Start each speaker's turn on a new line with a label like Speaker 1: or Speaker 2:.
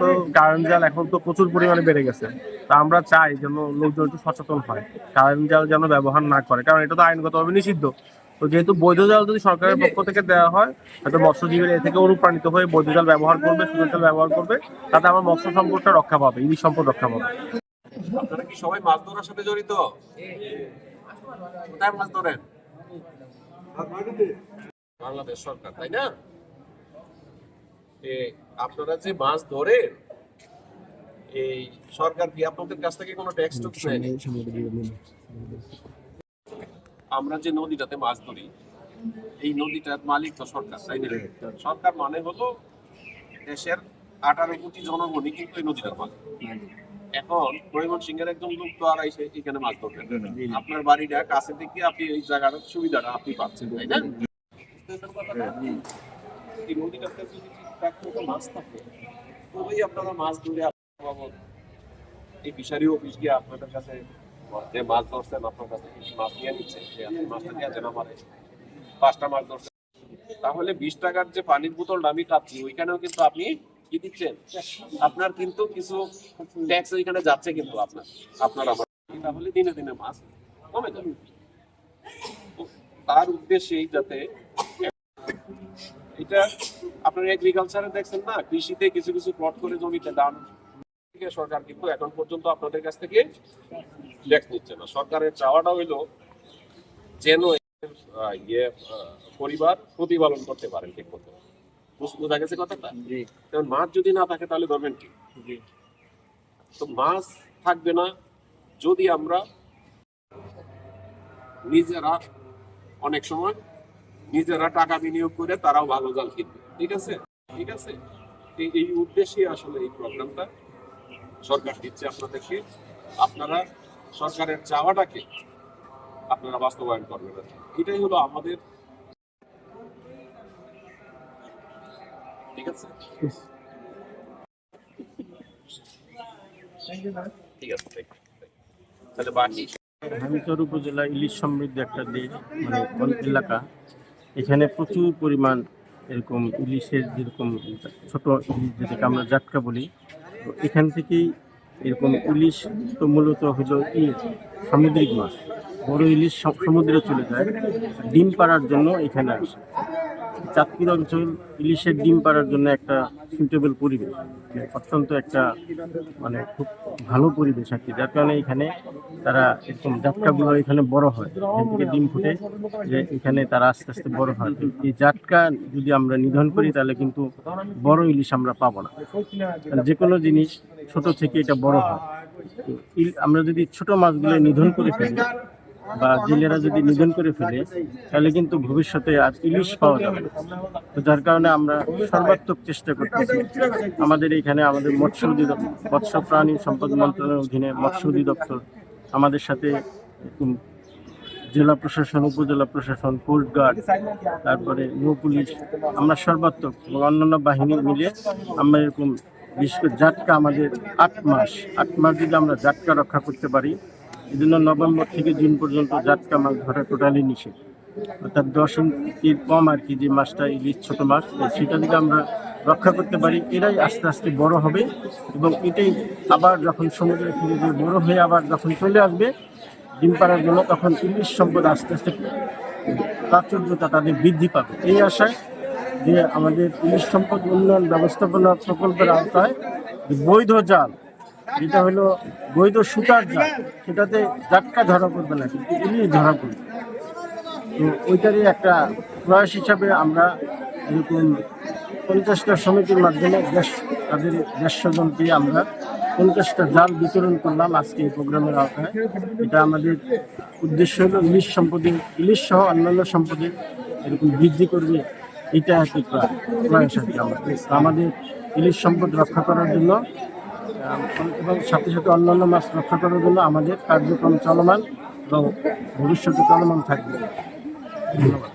Speaker 1: তো কারেন্ট জাল এখন তো প্রচুর পরিমাণে বেড়ে গেছে। তা আমরা চাই যেন লোকজন একটু সচেতন হয়, কারেন্ট জাল যেন ব্যবহার না করে। কারণ এটা তো আইনগতভাবে নিষিদ্ধ। তো যেহেতু বৈধ জাল যদি সরকারের পক্ষ থেকে দেওয়া হয় হয়তো মৎস্যজীবীরা এ থেকে অনুপ্রাণিত হয়ে বৈধ জাল ব্যবহার করবে, সুযোগ জাল ব্যবহার করবে, তাতে আমার মৎস্য সম্পদটা রক্ষা পাবে, ইলিশ সম্পদ রক্ষা পাবে।
Speaker 2: আপনারা কি সবাই মাছ ধরার সাথে জড়িত? কোথায় মাছ ধরেন? বাংলাদেশ সরকার, তাই না? আপনারা যে মাছ ধরেন এই সরকার কি আপনাদের কাছ থেকে কোনো ট্যাক্স নেয়নি আমরা যে নদীটাতে মাছ ধরি এই নদীটার মালিক তো সরকার তাই না? সরকার মানে হলো দেশের আঠারো কোটি জনগণই কিন্তু এই নদীটার মালিক। এখন ময়মন সিংহের একজন লোক তো আর এসে এখানে মাছ ধরবেন আপনার বাড়িটা কাছে থেকে আপনি এই জায়গাটার সুবিধাটা আপনি পাচ্ছেন তাই না? এই নদীটাতে যদি মতো মাছ থাকে। তবেই আপনারা মাছ ধরে এই ফিশারি অফিস গিয়ে আপনাদের কাছে যে মাছ ধরছেন, আপনার কাছে মাছ নিয়ে নিচ্ছে মাছটা নিয়ে দেন আমার পাঁচটা মাছ ধরছেন। তাহলে বিশ টাকার যে পানির বোতলটা আমি খাচ্ছি, ওইখানেও কিন্তু আপনি কি দিচ্ছেন? আপনার কিন্তু কিছু ট্যাক্স ওইখানে যাচ্ছে কিন্তু আপনার। আপনার আমার তাহলে দিনে দিনে মাছ কমে যাবে? তার উদ্দেশ্যেই যাতে এটা আপনার এগ্রিকালচারে দেখছেন না কৃষিতে কিছু কিছু প্লট করে জমিতে দান সরকার কিন্তু এখন পর্যন্ত আপনাদের কাছ থেকে ট্যাক্স নিচ্ছে না। সরকারের চাওয়াটা হইল যেন ইয়ে পরিবার প্রতিপালন করতে পারেন ঠিক মতো। বোঝা গেছে কথাটা? কারণ মাছ যদি না থাকে তাহলে ধরবেন কি? তো মাছ থাকবে না যদি আমরা নিজেরা অনেক সময় নিজেরা টাকা বিনিয়োগ করে তারাও ভালো জাল কিনবে। ঠিক আছে? ঠিক আছে? এই- উদ্দেশ্যে আসলে এই প্রোগ্রামটা সরকার দিচ্ছে আপনাদেরকে। আপনারা সরকারের চাওয়াটাকে আপনারা বাস্তবায়ন করবেন এটাই হলো আমাদের ঠিক আছে? তাহলে
Speaker 1: উপজেলা ইলিশ সমৃদ্ধ একটা দেশ মানে এলাকা। এখানে প্রচুর পরিমাণ এরকম ইলিশের যেরকম ছোট ইলিশ যেটাকে আমরা জাটকা বলি, তো এখান থেকেই এরকম ইলিশ তো মূলত হলো কি, সামুদ্রিক মাছ। বড় ইলিশ সব সমুদ্রে চলে যায়, ডিম পাড়ার জন্য এখানে আসে। চাঁদপুর অঞ্চল ইলিশের ডিম পাড়ার জন্য একটা সুইটেবল পরিবেশ। অত্যন্ত একটা মানে খুব ভালো পরিবেশ আর কি। যার কারণে এখানে তারা এরকম জাটকাগুলো এখানে বড় হয়। থেকে ডিম ফুটে যে এখানে তারা আস্তে আস্তে বড় হয়। এই জাটকা যদি আমরা নিধন করি, তাহলে কিন্তু বড় ইলিশ আমরা পাবো না। যে কোনো জিনিস ছোট থেকে এটা বড় হয়। আমরা যদি ছোট মাছগুলো নিধন করে ফেলি বা জেলেরা যদি নিধন করে ফেলে, তাহলে কিন্তু ভবিষ্যতে আর ইলিশ পাওয়া যাবে তো যার কারণে আমরা সর্বাত্মক চেষ্টা করতেছি। আমাদের এখানে আমাদের মৎস্য অধিদপ্তর, মৎস্য প্রাণী সম্পদ মন্ত্রণালয়ের অধীনে মৎস্য অধিদপ্তর, আমাদের সাথে জেলা প্রশাসন, উপজেলা প্রশাসন কোস্টগার্ড তারপরে নৌ পুলিশ, আমরা সর্বাত্মক অন্যান্য বাহিনী মিলে আমরা এরকম বিশেষ করে জাটকা আমাদের আট মাস আট মাস যদি আমরা জাটকা রক্ষা করতে পারি জন্য নভেম্বর থেকে জুন পর্যন্ত জাটকা মাছ ধরা টোটালি নিষেধ। অর্থাৎ দশ ইঞ্চির কম আর কি যে মাছটা ইলিশ ছোট মাছ সেটা থেকে আমরা রক্ষা করতে পারি এরাই আস্তে আস্তে বড় হবে এবং এটাই আবার যখন সমুদ্রে ফিরে গিয়ে বড় হয়ে আবার যখন চলে আসবে, ডিম পাড়ার জন্য তখন ইলিশ সম্পদ আস্তে আস্তে প্রাচুর্যতা তাদের বৃদ্ধি পাবে। এই আশায় যে আমাদের ইলিশ সম্পদ উন্নয়ন ব্যবস্থাপনা প্রকল্পের আওতায় বৈধ জাল যেটা হলো বৈধ সুতার জাল সেটাতে জাটকা ধরা পড়বে না, কিন্তু ইলিশ ধরা পড়বে। তো ওইটারই একটা প্রয়াস হিসাবে আমরা এরকম পঞ্চাশটা সমিতির মাধ্যমে দেশ, তাদের দেড়শো জনকে আমরা পঞ্চাশটা জাল বিতরণ করলাম আজকে এই প্রোগ্রামের আওতায়। এটা আমাদের উদ্দেশ্য হলো ইলিশ সম্পদের, ইলিশ সহ অন্যান্য সম্পদের এরকম বৃদ্ধি করবে, এটা একটি প্রয়াস আর কি আমাদের ইলিশ সম্পদ রক্ষা করার জন্য এবং সাথে সাথে অন্যান্য মাছ রক্ষা করার জন্য আমাদের কার্যক্রম চলমান এবং ভবিষ্যতে চলমান থাকবে। ধন্যবাদ।